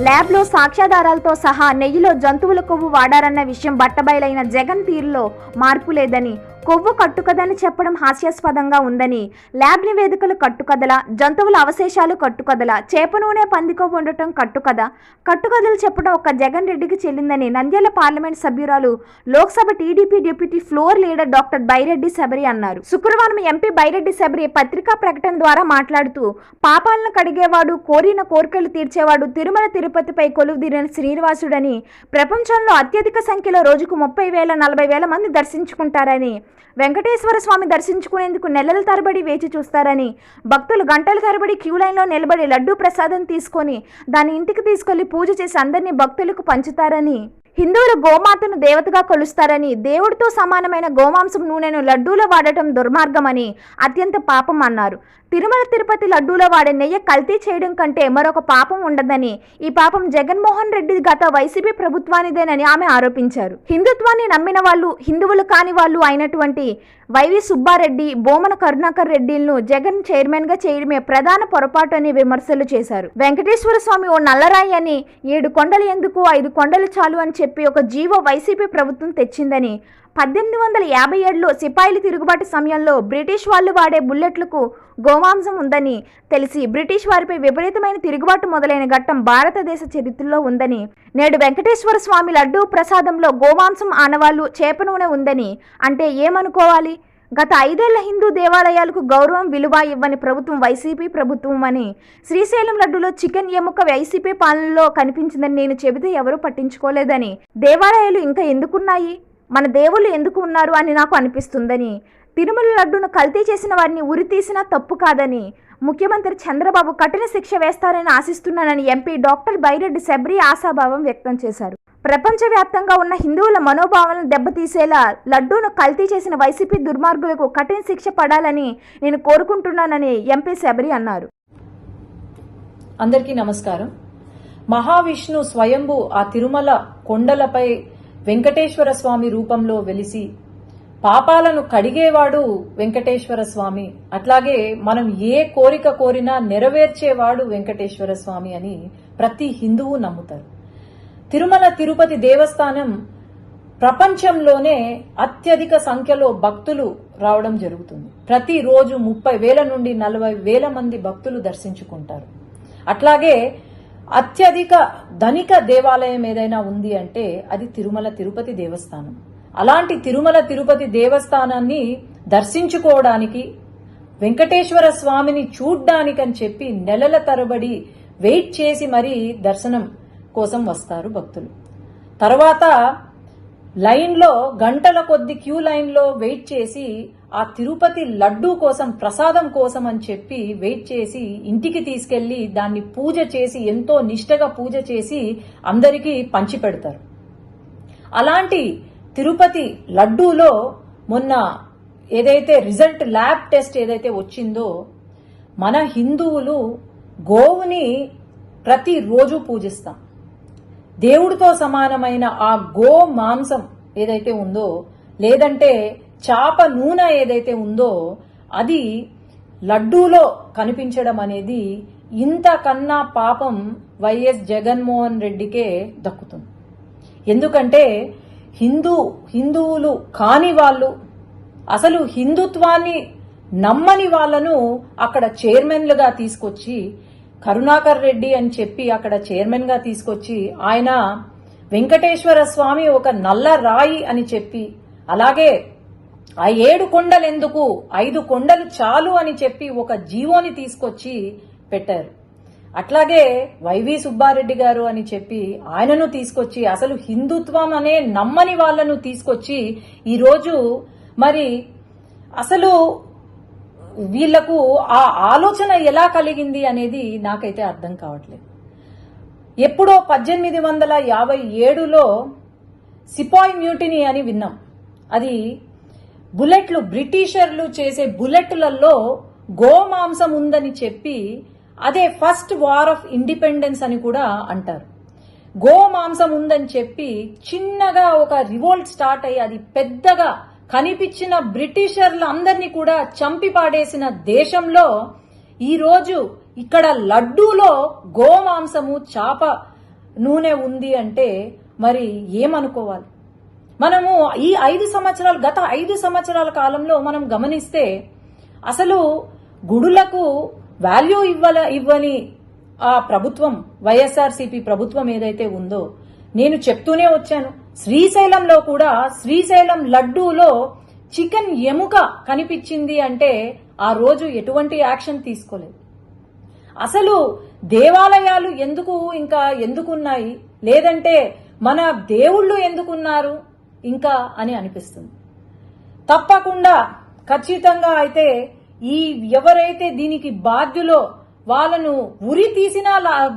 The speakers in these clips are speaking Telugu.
ల్యాబ్లో సాక్ష్యాధారాలతో సహా నెయ్యిలో జంతువుల కొవ్వు వాడారన్న విషయం బట్టబయలైన జగన్ తీరులో మార్పు లేదని కొవ్వు కట్టుకదని చెప్పడం హాస్యాస్పదంగా ఉందని ల్యాబ్ నివేదికలు కట్టుకథల జంతువుల అవశేషాలు కట్టుకథల చేప నూనె పందికొవ్వు ఉండటం కట్టుకథ కట్టుకథలు చెప్పడం ఒక జగన్ రెడ్డికి చెల్లిందని నంద్యాల పార్లమెంట్ సభ్యురాలు Lok Sabha TDP deputy floor leader doctor Byreddy Shabari అన్నారు. శుక్రవారం ఎంపీ బైరెడ్డి శబరి పత్రికా ప్రకటన ద్వారా మాట్లాడుతూ పాపాలను కడిగేవాడు కోరిన కోరికలు తీర్చేవాడు తిరుమల తిరుపతి తిరుపతిపై కొలువుదీరిన శ్రీనివాసుడని ప్రపంచంలో అత్యధిక సంఖ్యలో రోజుకు ముప్పై వేల నలభై వేల మంది దర్శించుకుంటారని వెంకటేశ్వర స్వామి దర్శించుకునేందుకు నెలల తరబడి వేచి చూస్తారని భక్తులు గంటల తరబడి క్యూ లైన్లో నిలబడి లడ్డూ ప్రసాదం తీసుకొని దాని ఇంటికి తీసుకెళ్ళి పూజ చేసి అందరినీ భక్తులకు పంచుతారని హిందువులు గోమాతను దేవతగా కొలుస్తారని దేవుడితో సమానమైన గోమాంసం నూనెను లడ్డూలో వాడటం దుర్మార్గమని అత్యంత పాపం అన్నారు. తిరుమల తిరుపతి లడ్డూలో వాడే నెయ్యి కల్తీ చేయడం కంటే మరొక పాపం ఉండదని ఈ పాపం జగన్మోహన్ రెడ్డి గత వైసీపీ ప్రభుత్వానిదేనని ఆమె ఆరోపించారు. హిందుత్వాన్ని నమ్మిన వాళ్ళు హిందువులు కాని వాళ్ళు అయినటువంటి వైవి సుబ్బారెడ్డి బోమన కరుణాకర్ రెడ్డిలను జగన్ చైర్మన్గా చేయడమే ప్రధాన పొరపాటు అని విమర్శలు చేశారు. వెంకటేశ్వర స్వామి ఓ నల్లరాయి అని ఏడు కొండలు ఎందుకు ఐదు కొండలు చాలు అని చెప్పి చెప్పి ఒక జీవో వైసీపీ ప్రభుత్వం తెచ్చిందని. పద్దెనిమిది వందల యాభై ఏడులో సిపాయిల తిరుగుబాటు సమయంలో బ్రిటిష్ వాళ్ళు వాడే బుల్లెట్లకు గోమాంసం ఉందని తెలిసి బ్రిటిష్ వారిపై విపరీతమైన తిరుగుబాటు మొదలైన ఘట్టం భారతదేశ చరిత్రలో ఉందని. నేడు వెంకటేశ్వర స్వామి లడ్డూ ప్రసాదంలో గోమాంసం ఆనవాళ్ళు చేప నూనె ఉందని. అంటే ఏమనుకోవాలి? గత ఐదేళ్ళ హిందూ దేవాలయాలకు గౌరవం విలువ ఇవ్వని ప్రభుత్వం వైసీపీ ప్రభుత్వం అని శ్రీశైలం లడ్డులో చికెన్ ఎముక వైసీపీ పాలనలో కనిపించిందని నేను చెబితే ఎవరూ పట్టించుకోలేదని. దేవాలయాలు ఇంకా ఎందుకున్నాయి? మన దేవుళ్ళు ఎందుకు ఉన్నారు అని నాకు అనిపిస్తుందని. తిరుమల లడ్డును కల్తీ చేసిన వారిని ఉరి తీసినా తప్పు కాదని ముఖ్యమంత్రి చంద్రబాబు కఠిన శిక్ష వేస్తారని ఆశిస్తున్నానని ఎంపీ డాక్టర్ బైరెడ్డి శబరి ఆశాభావం వ్యక్తం చేశారు. ప్రపంచవ్యాప్తంగా ఉన్న హిందువుల మనోభావాలను దెబ్బతీసేలా లడ్డూను కల్తీ చేసిన వైసీపీ దుర్మార్గులకు కఠిన శిక్ష పడాలని నేను కోరుకుంటున్నానని ఎంపీ శబరి అన్నారు. అందరికీ నమస్కారం. మహావిష్ణు స్వయంభు ఆ తిరుమల కొండలపై వెంకటేశ్వర స్వామి రూపంలో వెలిసి పాపాలను కడిగేవాడు వెంకటేశ్వర స్వామి. అట్లాగే మనం ఏ కోరిక కోరినా నెరవేర్చేవాడు వెంకటేశ్వర స్వామి అని ప్రతి హిందువు నమ్ముతారు. తిరుమల తిరుపతి దేవస్థానం ప్రపంచంలోనే అత్యధిక సంఖ్యలో భక్తులు రావడం జరుగుతుంది. ప్రతిరోజు ముప్పై వేల నుండి నలభై వేల మంది భక్తులు దర్శించుకుంటారు. అట్లాగే అత్యధిక ధనిక దేవాలయం ఏదైనా ఉంది అంటే అది తిరుమల తిరుపతి దేవస్థానం. అలాంటి తిరుమల తిరుపతి దేవస్థానాన్ని దర్శించుకోవడానికి వెంకటేశ్వర స్వామిని చూడ్డానికని చెప్పి నెలల తరబడి వెయిట్ చేసి మరీ దర్శనం కోసం వస్తారు భక్తులు. తర్వాత లైన్లో గంటల కొద్ది క్యూ లైన్లో వెయిట్ చేసి ఆ తిరుపతి లడ్డూ కోసం ప్రసాదం కోసం అని చెప్పి వెయిట్ చేసి ఇంటికి తీసుకెళ్ళి దాన్ని పూజ చేసి ఎంతో నిష్టగా పూజ చేసి అందరికీ పంచిపెడతారు. అలాంటి తిరుపతి లడ్డూలో మొన్న ఏదైతే రిజల్ట్ ల్యాబ్ టెస్ట్ ఏదైతే వచ్చిందో మన హిందువులు గోవుని ప్రతిరోజు పూజిస్తాం. దేవుడితో సమానమైన ఆ గో మాంసం ఏదైతే ఉందో లేదంటే చాప నూనె ఏదైతే ఉందో అది లడ్డూలో కనిపించడం అనేది ఇంతకన్నా పాపం వైఎస్ జగన్మోహన్ రెడ్డికే దక్కుతుంది. ఎందుకంటే హిందూ హిందువులు కాని వాళ్ళు అసలు హిందుత్వాన్ని నమ్మని వాళ్ళను అక్కడ చైర్మన్లుగా తీసుకొచ్చి కరుణాకర్ రెడ్డి అని చెప్పి అక్కడ చైర్మన్గా తీసుకొచ్చి ఆయన వెంకటేశ్వర స్వామి ఒక నల్ల రాయి అని చెప్పి అలాగే ఆ ఏడు కొండలు ఎందుకు ఐదు కొండలు చాలు అని చెప్పి ఒక జీవోని తీసుకొచ్చి పెట్టారు. అట్లాగే వైవి సుబ్బారెడ్డి గారు అని చెప్పి ఆయనను తీసుకొచ్చి అసలు హిందుత్వం అనే నమ్మని వాళ్ళను తీసుకొచ్చి ఈరోజు మరి అసలు వీళ్ళకు ఆ ఆలోచన ఎలా కలిగింది అనేది నాకైతే అర్థం కావట్లేదు. ఎప్పుడో పద్దెనిమిది వందల యాభై ఏడులో సిపాయ్ మ్యూటినీ అని విన్నాం. అది బుల్లెట్లు బ్రిటిషర్లు చేసే బుల్లెట్లలో గోమాంసం ఉందని చెప్పి అదే ఫస్ట్ వార్ ఆఫ్ ఇండిపెండెన్స్ అని కూడా అంటారు. గోమాంసం ఉందని చెప్పి చిన్నగా ఒక రివోల్ట్ స్టార్ట్ అయ్యి అది పెద్దగా కనిపించిన బ్రిటిషర్లు అందరినీ కూడా చంపి పాడేసిన దేశంలో ఈరోజు ఇక్కడ లడ్డూలో గోమాంసము చాప నూనె ఉంది అంటే మరి ఏమనుకోవాలి? మనము ఈ ఐదు సంవత్సరాలు గత ఐదు సంవత్సరాల కాలంలో మనం గమనిస్తే అసలు గుడులకు వాల్యూ ఇవ్వల ఇవ్వని ఆ ప్రభుత్వం వైఎస్ఆర్సీపీ ప్రభుత్వం ఏదైతే ఉందో నేను చెప్తూనే వచ్చాను. శ్రీశైలంలో కూడా శ్రీశైలం లడ్డూలో చికెన్ ఎముక కనిపించింది అంటే ఆ రోజు ఎటువంటి యాక్షన్ తీసుకోలేదు. అసలు దేవాలయాలు ఎందుకు ఇంకా ఎందుకున్నాయి? లేదంటే మన దేవుళ్ళు ఎందుకున్నారు ఇంకా అని అనిపిస్తుంది. తప్పకుండా ఖచ్చితంగా అయితే ఈ ఎవరైతే దీనికి బాధ్యులో వాళ్ళను ఉరి తీసినా లా-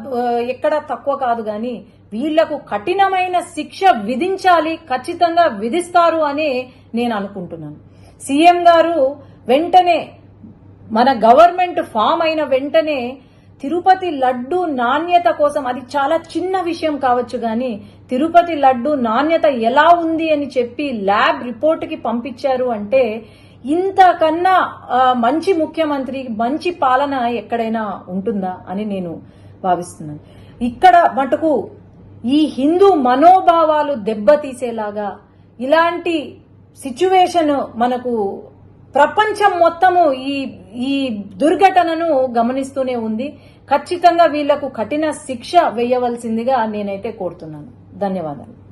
ఎక్కడ తక్కువ కాదు కానీ వీళ్ళకు కఠినమైన శిక్ష విధించాలి ఖచ్చితంగా విధిస్తారు అని నేను అనుకుంటున్నాను. సీఎం గారు వెంటనే మన గవర్నమెంట్ ఫామ్ అయిన వెంటనే తిరుపతి లడ్డు నాణ్యత కోసం అది చాలా చిన్న విషయం కావచ్చు కానీ తిరుపతి లడ్డు నాణ్యత ఎలా ఉంది అని చెప్పి ల్యాబ్ రిపోర్ట్కి పంపించారు అంటే ఇంతకన్నా మంచి ముఖ్యమంత్రి మంచి పాలన ఎక్కడైనా ఉంటుందా అని నేను భావిస్తున్నాను. ఇక్కడ మటుకు ఈ హిందూ మనోభావాలు దెబ్బతీసేలాగా ఇలాంటి సిచ్యువేషన్ మనకు ప్రపంచం మొత్తము ఈ ఈ దుర్ఘటనను గమనిస్తూనే ఉంది. ఖచ్చితంగా వీళ్ళకు కఠిన శిక్ష వేయవలసిందిగా నేనైతే కోరుతున్నాను. ధన్యవాదాలు.